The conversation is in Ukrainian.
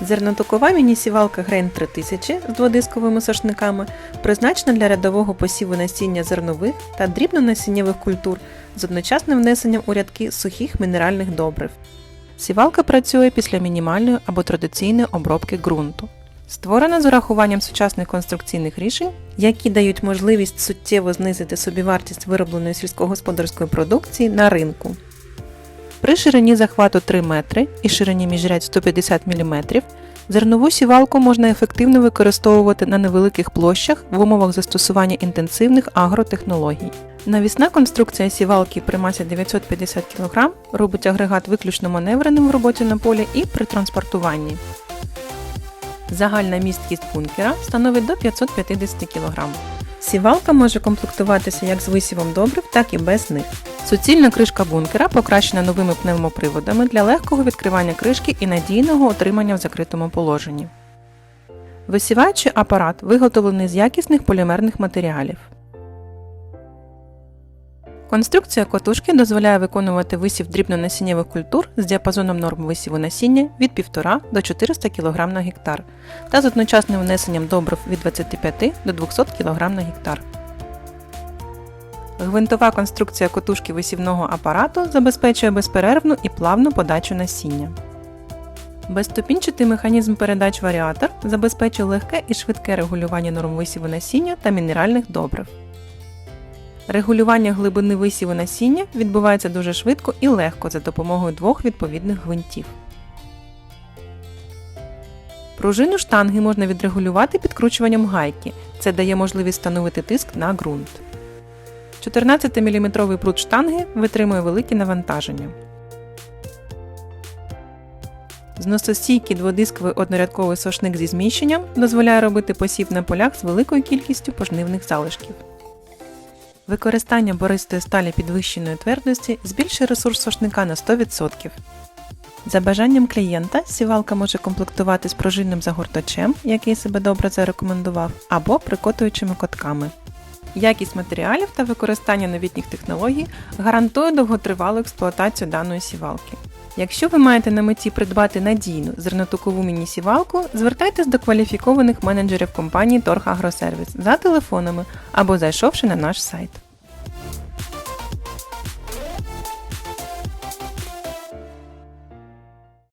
Зернотокова міні-сівалка Grain 3000 з дводисковими сошниками призначена для рядового посіву насіння зернових та дрібнонасіннєвих культур з одночасним внесенням у рядки сухих мінеральних добрив. Сівалка працює після мінімальної або традиційної обробки ґрунту. Створена з урахуванням сучасних конструкційних рішень, які дають можливість суттєво знизити собівартість виробленої сільськогосподарської продукції на ринку. При ширині захвату 3 метри і ширині міжрядь 150 мм зернову сівалку можна ефективно використовувати на невеликих площах в умовах застосування інтенсивних агротехнологій. Навісна конструкція сівалки при масі 950 кг робить агрегат виключно маневреним в роботі на полі і при транспортуванні. Загальна місткість бункера становить до 550 кг. Сівалка може комплектуватися як з висівом добрив, так і без них. Суцільна кришка бункера покращена новими пневмоприводами для легкого відкривання кришки і надійного отримання в закритому положенні. Висіваючий апарат виготовлений з якісних полімерних матеріалів. Конструкція котушки дозволяє виконувати висів дрібнонасіннєвих культур з діапазоном норм висіву насіння від 1,5 до 400 кг на гектар та з одночасним внесенням добрив від 25 до 200 кг на гектар. Гвинтова конструкція котушки висівного апарату забезпечує безперервну і плавну подачу насіння. Безступінчатий механізм передач варіатор забезпечує легке і швидке регулювання норм висіву насіння та мінеральних добрив. Регулювання глибини висіву насіння відбувається дуже швидко і легко за допомогою двох відповідних гвинтів. Пружину штанги можна відрегулювати підкручуванням гайки. Це дає можливість встановити тиск на ґрунт. 14-мм прут штанги витримує великі навантаження. Зносостійкий дводисковий однорядковий сошник зі зміщенням дозволяє робити посів на полях з великою кількістю пожнивних залишків. Використання бористої сталі підвищеної твердості збільшує ресурс сошника на 100%. За бажанням клієнта сівалка може комплектувати з пружинним загортачем, який себе добре зарекомендував, або прикотуючими котками. Якість матеріалів та використання новітніх технологій гарантує довготривалу експлуатацію даної сівалки. Якщо ви маєте на меті придбати надійну зернотукову міні-сівалку, звертайтесь до кваліфікованих менеджерів компанії Торг Агросервіс за телефонами або зайшовши на наш сайт.